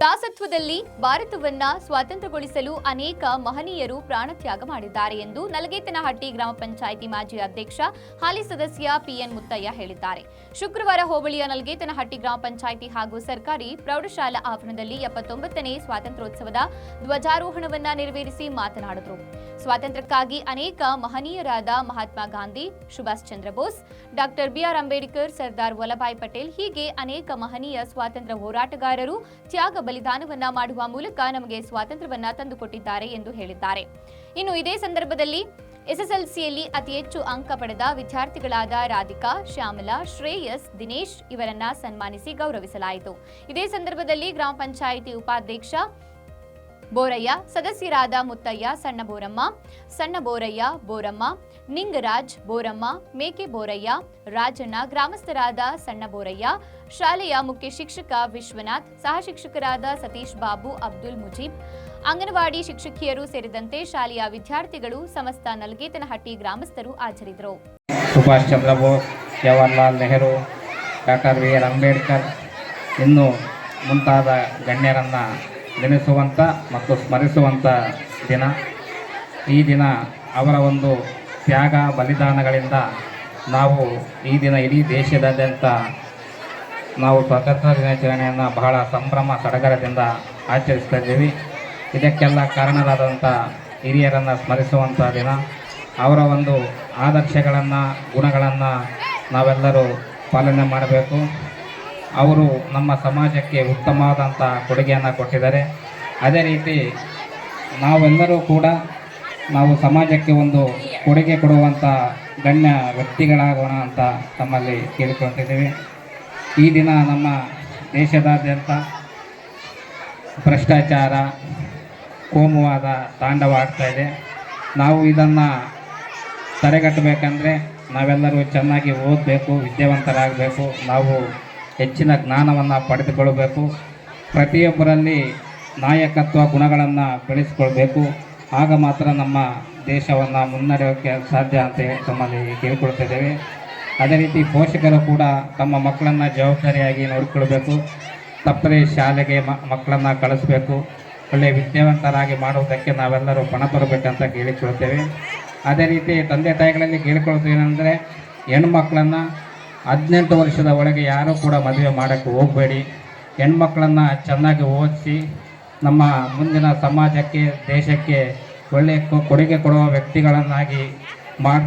ದೇಶವನ್ನ ಸ್ವಾತಂತ್ರ್ಯಗೊಳಿಸಲು ಅನೇಕ ಮಹನೀಯರು ಪ್ರಾಣತ್ಯಾಗ ಮಾಡಿದ್ದಾರೆ ಎಂದು ನಲಗೇತನಹಟ್ಟಿ ಗ್ರಾಮ ಪಂಚಾಯಿತಿ ಮಾಜಿ ಅಧ್ಯಕ್ಷ, ಹಾಲಿ ಸದಸ್ಯ ಪಿಎನ್ ಮುತ್ತಯ್ಯ ಹೇಳಿದ್ದಾರೆ. ಶುಕ್ರವಾರ ಹೋಬಳಿಯ ನಲಗೇತನಹಟ್ಟಿ ಗ್ರಾಮ ಪಂಚಾಯಿತಿ ಹಾಗೂ ಸರ್ಕಾರಿ ಪ್ರೌಢಶಾಲಾ ಆವರಣದಲ್ಲಿ ಎಪ್ಪತ್ತೊಂಬತ್ತನೇ ಸ್ವಾತಂತ್ರ್ಯೋತ್ಸವದ ಧ್ವಜಾರೋಹಣವನ್ನ ನೆರವೇರಿಸಿ ಮಾತನಾಡಿದರು. ಸ್ವಾತಂತ್ರ್ಯಕ್ಕಾಗಿ ಅನೇಕ ಮಹನೀಯರಾದ Mahatma Gandhi, Subhash Chandra Bose doctor B R Ambedkar, Sardar Vallabhbhai Patel ಹೀಗೆ ಅನೇಕ ಮಹನೀಯ ಸ್ವಾತಂತ್ರ್ಯ ಹೋರಾಟಗಾರರು ತ್ಯಾಗ ಬಲಿದಾನವನ್ನ ಮಾಡುವ ಮೂಲಕ ನಮಗೆ ಸ್ವಾತಂತ್ರ್ಯವನ್ನ ತಂದುಕೊಟ್ಟಿದ್ದಾರೆ ಎಂದು ಹೇಳಿದ್ದಾರೆ. ಇನ್ನು ಇದೇ ಸಂದರ್ಭದಲ್ಲಿ ಎಸ್ಎಸ್ಎಲ್ಸಿಯಲ್ಲಿ ಅತಿ ಹೆಚ್ಚು ಅಂಕ ಪಡೆದ ವಿದ್ಯಾರ್ಥಿಗಳಾದ ರಾಧಿಕಾ, ಶ್ಯಾಮಲಾ, ಶ್ರೇಯಸ್, ದಿನೇಶ್ ಇವರನ್ನ ಸನ್ಮಾನಿಸಿ ಗೌರವಿಸಲಾಯಿತು. ಇದೇ ಸಂದರ್ಭದಲ್ಲಿ ಗ್ರಾಮ ಪಂಚಾಯಿತಿ ಉಪಾಧ್ಯಕ್ಷ ಬೋರಯ್ಯ, ಸದಸ್ಯರಾದ ಮುತ್ತಯ್ಯ ಸಣ್ಣ ಬೋರಮ್ಮ ಸಣ್ಣ ಬೋರಯ್ಯ ಬೋರಮ್ಮ ನಿಂಗರಾಜ್ ಬೋರಮ್ಮ, ಮೇಕೆ ಬೋರಯ್ಯ, ರಾಜಣ್ಣ ಗ್ರಾಮಸ್ಥರಾದ ಸಣ್ಣ ಬೋರಯ್ಯ, ಶಾಲೆಯ ಮುಖ್ಯ ಶಿಕ್ಷಕ ವಿಶ್ವನಾಥ್ ಸಹ ಶಿಕ್ಷಕರಾದ ಸತೀಶ್ ಬಾಬು, ಅಬ್ದುಲ್ ಮುಜೀಬ್. ಅಂಗನವಾಡಿ ಶಿಕ್ಷಕಿಯರು ಸೇರಿದಂತೆ ಶಾಲೆಯ ವಿದ್ಯಾರ್ಥಿಗಳು ಸಮಸ್ತ ನಲ್ಗೇತನಹಟ್ಟಿ ಗ್ರಾಮಸ್ಥರು ಆಚರಿದರು Subhash Chandra Bose, Jawaharlal Nehru, doctor B R Ambedkar ಇನ್ನು ಮುಂತಾದ ಗಣ್ಯರನ್ನು ನೆನೆಸುವಂಥ ಮತ್ತು ಸ್ಮರಿಸುವಂಥ ದಿನ. ಈ ದಿನ ಅವರ ಒಂದು ತ್ಯಾಗ, ಬಲಿದಾನಗಳಿಂದ ನಾವು ಈ ದಿನ ಇಡೀ ದೇಶದಾದ್ಯಂತ ನಾವು ಸ್ವಾತಂತ್ರ್ಯ ದಿನಾಚರಣೆಯನ್ನು ಬಹಳ ಸಂಭ್ರಮ, ಸಡಗರದಿಂದ ಆಚರಿಸ್ತಾ ಇದ್ದೀವಿ. ಇದಕ್ಕೆಲ್ಲ ಕಾರಣರಾದಂಥ ಹಿರಿಯರನ್ನು ಸ್ಮರಿಸುವಂಥ ದಿನ. ಅವರ ಒಂದು ಆದರ್ಶಗಳನ್ನು, ಗುಣಗಳನ್ನು ನಾವೆಲ್ಲರೂ ಪಾಲನೆ ಮಾಡಬೇಕು. ಅವರು ನಮ್ಮ ಸಮಾಜಕ್ಕೆ ಉತ್ತಮವಾದಂಥ ಕೊಡುಗೆಯನ್ನು ಕೊಟ್ಟಿದ್ದಾರೆ. ಅದೇ ರೀತಿ ನಾವೆಲ್ಲರೂ ಕೂಡ ನಾವು ಸಮಾಜಕ್ಕೆ ಒಂದು ಕೊಡುಗೆ ಕೊಡುವಂಥ ಗಣ್ಯ ವ್ಯಕ್ತಿಗಳಾಗೋಣ ಅಂತ ತಮ್ಮಲ್ಲಿ ಕೇಳಿಕೊಳ್ತಿದ್ದೀವಿ ಈ ದಿನ ನಮ್ಮ ದೇಶದಾದ್ಯಂತ ಭ್ರಷ್ಟಾಚಾರ, ಕೋಮುವಾದ ತಾಂಡವ ಆಡ್ತಾ ಇದೆ. ನಾವು ಇದನ್ನು ತಡೆಗಟ್ಟಬೇಕಂದ್ರೆ ನಾವೆಲ್ಲರೂ ಚೆನ್ನಾಗಿ ಓದಬೇಕು, ವಿದ್ಯಾವಂತರಾಗಬೇಕು. ನಾವು ಹೆಚ್ಚಿನ ಜ್ಞಾನವನ್ನು ಪಡೆದುಕೊಳ್ಳಬೇಕು ಪ್ರತಿಯೊಬ್ಬರಲ್ಲಿ ನಾಯಕತ್ವ ಗುಣಗಳನ್ನು ಬೆಳೆಸ್ಕೊಳ್ಬೇಕು. ಆಗ ಮಾತ್ರ ನಮ್ಮ ದೇಶವನ್ನು ಮುನ್ನಡೆಯೋಕ್ಕೆ ಸಾಧ್ಯ ಅಂತ ತಮ್ಮಲ್ಲಿ ಕೇಳ್ಕೊಳ್ತಿದ್ದೇವೆ ಅದೇ ರೀತಿ ಪೋಷಕರು ಕೂಡ ತಮ್ಮ ಮಕ್ಕಳನ್ನು ಜವಾಬ್ದಾರಿಯಾಗಿ ನೋಡಿಕೊಳ್ಬೇಕು. ತಪ್ಪದೇ ಶಾಲೆಗೆ ಮಕ್ಕಳನ್ನು ಕಳಿಸ್ಬೇಕು. ಒಳ್ಳೆಯ ವಿದ್ಯಾವಂತರಾಗಿ ಮಾಡುವುದಕ್ಕೆ ನಾವೆಲ್ಲರೂ ಪಣ ತರಬೇಕಂತ ಕೇಳಿಕೊಳ್ತೇವೆ. ಅದೇ ರೀತಿ ತಂದೆ ತಾಯಿಗಳಲ್ಲಿ ಹೆಣ್ಣು ಹೆಣ್ಮಕ್ಳನ್ನು ಹದಿನೆಂಟು ವರ್ಷದ ಒಳಗೆ ಯಾರೂ ಕೂಡ ಮದುವೆ ಮಾಡೋಕ್ಕೆ ಹೋಗಬೇಡಿ. ಹೆಣ್ಮಕ್ಳನ್ನು ಚೆನ್ನಾಗಿ ಓದಿಸಿ ನಮ್ಮ ಮುಂದಿನ ಸಮಾಜಕ್ಕೆ ದೇಶಕ್ಕೆ ಒಳ್ಳೆಯ ಕೊಡುಗೆ ಕೊಡುವ ವ್ಯಕ್ತಿಗಳನ್ನಾಗಿ ಮಾಡಿ